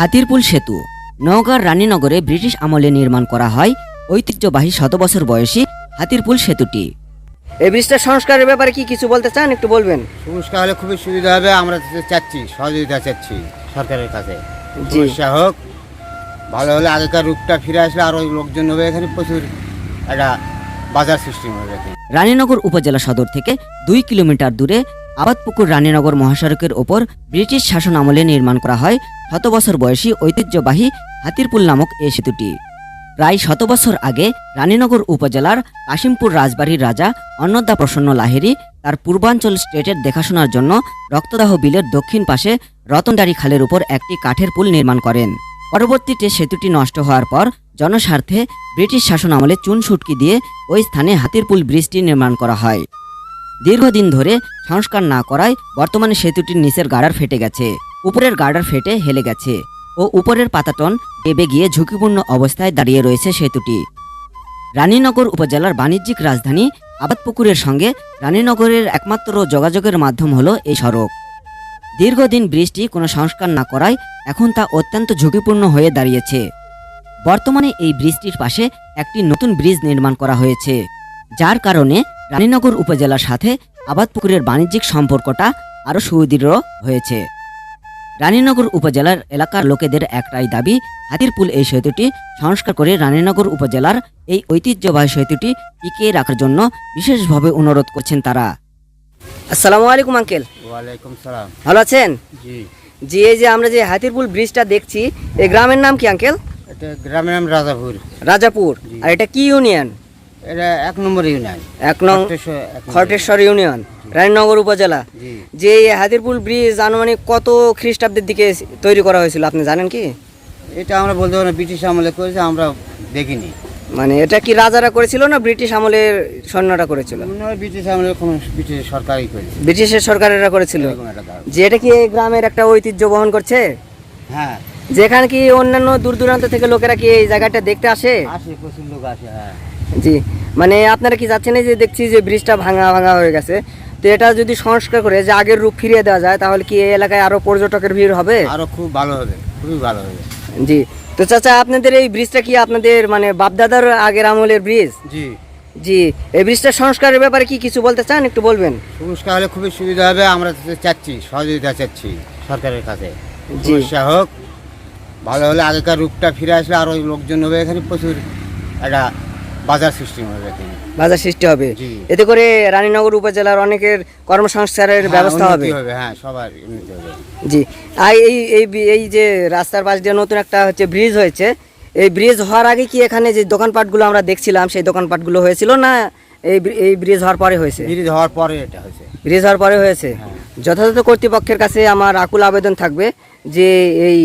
হাতিরপুল সেতু। নওগাঁর রানীনগরে ব্রিটিশ আমলে নির্মাণ করা হয় ঐতিহ্যবাহী শত বছর বয়সী হাতিরপুল সেতুটি। এই ব্রিজটা সংস্কারের ব্যাপারে কি কিছু বলতে চান একটু বলবেন? সংস্কার হলে খুবই সুবিধা হবে আমরা চাচ্ছি সহযোগিতা চাচ্ছি সরকারের কাছে। সমস্যা হোক ভালো হলে আগেকার রূপটা ফিরে আসলে আরও লোকজন হবে এখানে প্রচুর একটা বাজার সৃষ্টি হবে। রানীনগর উপজেলা সদর থেকে দুই কিলোমিটার দূরে আবাদপুকুর রানীনগর মহাসড়কের ওপর ব্রিটিশ শাসন আমলে নির্মাণ করা হয় শত বছর বয়সী ঐতিহ্যবাহী হাতিরপুল নামক এই সেতুটি। প্রায় শত বছর আগে রানীনগর উপজেলার কাশিমপুর রাজবাড়ির রাজা অন্নদা প্রসন্ন লাহিড়ী তার পূর্বাঞ্চল স্টেটের দেখাশোনার জন্য রক্তদাহ বিলের দক্ষিণ পাশে রতনডারি খালের উপর একটি কাঠের পুল নির্মাণ করেন। পরবর্তীতে সেতুটি নষ্ট হওয়ার পর জনস্বার্থে ব্রিটিশ শাসন আমলে চুন সুটকি দিয়ে ওই স্থানে হাতির পুল ব্রিজটি নির্মাণ করা হয়। দীর্ঘদিন ধরে সংস্কার না করায় বর্তমানে সেতুটির নিচের গাড়ার ফেটে গেছে। উপরের গার্ডার ফেটে হেলে গেছে ও উপরের পাতাটন দেবে গিয়ে ঝুঁকিপূর্ণ অবস্থায় দাঁড়িয়ে রয়েছে সেতুটি। রানীনগর উপজেলার বাণিজ্যিক রাজধানী আবাদপুকুরের সঙ্গে রানীনগরের একমাত্র যোগাযোগের মাধ্যম হলো এই সড়ক। দীর্ঘদিন ব্রিজটি কোনো সংস্কার না করায় এখন তা অত্যন্ত ঝুঁকিপূর্ণ হয়ে দাঁড়িয়েছে। বর্তমানে এই ব্রিজটির পাশে একটি নতুন ব্রিজ নির্মাণ করা হয়েছে, যার কারণে রানীনগর উপজেলার সাথে আবাদপুকুরের বাণিজ্যিক সম্পর্কটা আরও সুদৃঢ় হয়েছে। রানীনগর উপজেলার এলাকার লোকেদের একটাই দাবি হাতিরপুল এই সেতুটি সংস্কার করে রানীনগর উপজেলার এই ঐতিহ্যবাহী সেতুটি টিকিয়ে রাখার জন্য বিশেষভাবে অনুরোধ করছেন তারা। আসসালামু আলাইকুম আঙ্কেল। ওয়ালাইকুম সালাম। ভালো আছেন? জি। জি এই যে আমরা যে হাতিরপুল ব্রিজটা দেখছি এই গ্রামের নাম কি আঙ্কেল? এটা গ্রামের নাম রাজাপুর। রাজাপুর। আর এটা কি ইউনিয়ন? এটা এক নম্বর ইউনিয়ন। এক নং। খরটেশ্বর ইউনিয়ন রানীনগর উপজেলা। যে এই হাতিরপুল ব্রিজ আনুমানিক কত খ্রিস্টাব্দের দিকে তৈরি করা হয়েছিল আপনি জানেন কি? এটা আমরা বলতে পারি ব্রিটিশ আমলে করেছে আমরা দেখিনি। মানে এটা কি রাজারা করেছিল না ব্রিটিশ আমলের সৈন্যরা করেছিল? ব্রিটিশ আমলে কোনো ব্রিটিশ সরকারই করেছে। ব্রিটিশের সরকারেরা করেছিল। যে এটা কি এই গ্রামের একটা ঐতিহ্য বহন করছে? হ্যাঁ। যেখানে কি অন্যান্য দূর দূরান্ত থেকে লোকেরা কি এই জায়গাটা দেখতে আসে? আসে প্রচুর লোক আসে হ্যাঁ। জি। মানে আপনারা কি যাচ্ছেন এই যে দেখছি যে ব্রিজটা ভাঙা ভাঙা হয়ে গেছে। তো এটা যদি সংস্কার করে যে আগের রূপ ফিরিয়ে দেওয়া যায় তাহলে কি এই এলাকায় আরও পর্যটকের ভিড় হবে? আরও খুব ভালো হবে খুবই ভালো হবে। জি। তো চাচা আপনাদের এই ব্রিজটা কি আপনাদের মানে বাপদাদার আগের আমলের ব্রিজ? জি। জি। এই ব্রিজটা সংস্কারের ব্যাপারে কি কিছু বলতে চান? একটু বলবেন। সংস্কার হলে খুবই সুবিধা হবে আমরা তো চাচ্ছি সহযোগিতা চাচ্ছি সরকারের কাছে। জি। সমস্যা হোক। ভালো হলে আগেকার রূপটা ফিরে আসলে আরও লোকজন হবে এখানে প্রচুর একটা বাজার সিস্টেম হবে এখানে বাজার সৃষ্টি হবে। এতে করে রানীনগর উপজেলার অনেকের কর্মসংস্থানের হ্যাঁ, ব্যবস্থা হবে। হ্যাঁ সবার উন্নতি হবে। জি। আর এই এই এই যে রাস্তার পাশ দিয়ে নতুন একটা হচ্ছে ব্রিজ হয়েছে এই ব্রিজ হওয়ার আগে কি এখানে যে দোকানপাটগুলো আমরা দেখছিলাম সেই দোকানপাটগুলো হয়েছিল না এই এই ব্রিজ হওয়ার পরে হয়েছে? ব্রিজ হওয়ার পরে এটা হয়েছে। ব্রিজ হওয়ার পরে হয়েছে। হ্যাঁ। যথাযথ কর্তৃপক্ষের কাছে আমার আকুল আবেদন থাকবে যে এই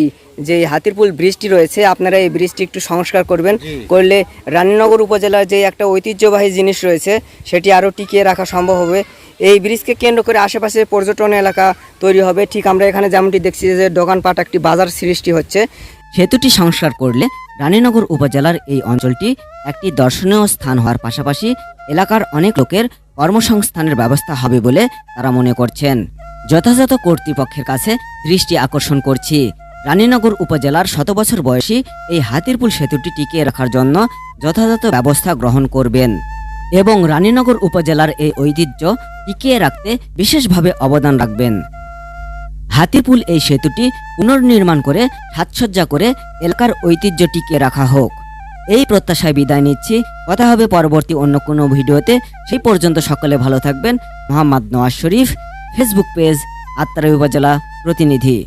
যে হাতিরপুল ব্রিজটি রয়েছে আপনারা এই ব্রিজটি একটু সংস্কার করবেন। করলে রানীনগর উপজেলার যে একটা ঐতিহ্যবাহী জিনিস রয়েছে সেটি আরও টিকিয়ে রাখা সম্ভব হবে। এই ব্রিজকে কেন্দ্র করে আশেপাশে পর্যটন এলাকা তৈরি হবে। ঠিক আমরা এখানে যেমনটি দেখছি যে দোকানপাট একটি বাজার সৃষ্টি হচ্ছে। সেতুটি সংস্কার করলে রানীনগর উপজেলার এই অঞ্চলটি একটি দর্শনীয় স্থান হওয়ার পাশাপাশি এলাকার অনেক লোকের কর্মসংস্থানের ব্যবস্থা হবে বলে তারা মনে করছেন। যথাযথ কর্তৃপক্ষের কাছে দৃষ্টি আকর্ষণ করছি। রানীনগর উপজেলার শত বছর বয়সী এই হাতিরপুল সেতুটি টিকিয়ে রাখার জন্য যথাযথ ব্যবস্থা গ্রহণ করবেন এবং রানীনগর উপজেলার এই ঐতিহ্য টিকিয়ে রাখতে বিশেষভাবে অবদান রাখবেন। হাতিরপুল এই সেতুটি পুনর্নির্মাণ করে সাজসজ্জা করে এলাকার ঐতিহ্য টিকিয়ে রাখা হোক। এই প্রত্যাশায় বিদায় নিচ্ছি। কথা হবে পরবর্তী অন্য কোনো ভিডিওতে। সেই পর্যন্ত সকলে ভালো থাকবেন। মোহাম্মদ নওয়াজ শরীফ ফেসবুক পেজ আত্মারা উপজেলা প্রতিনিধি।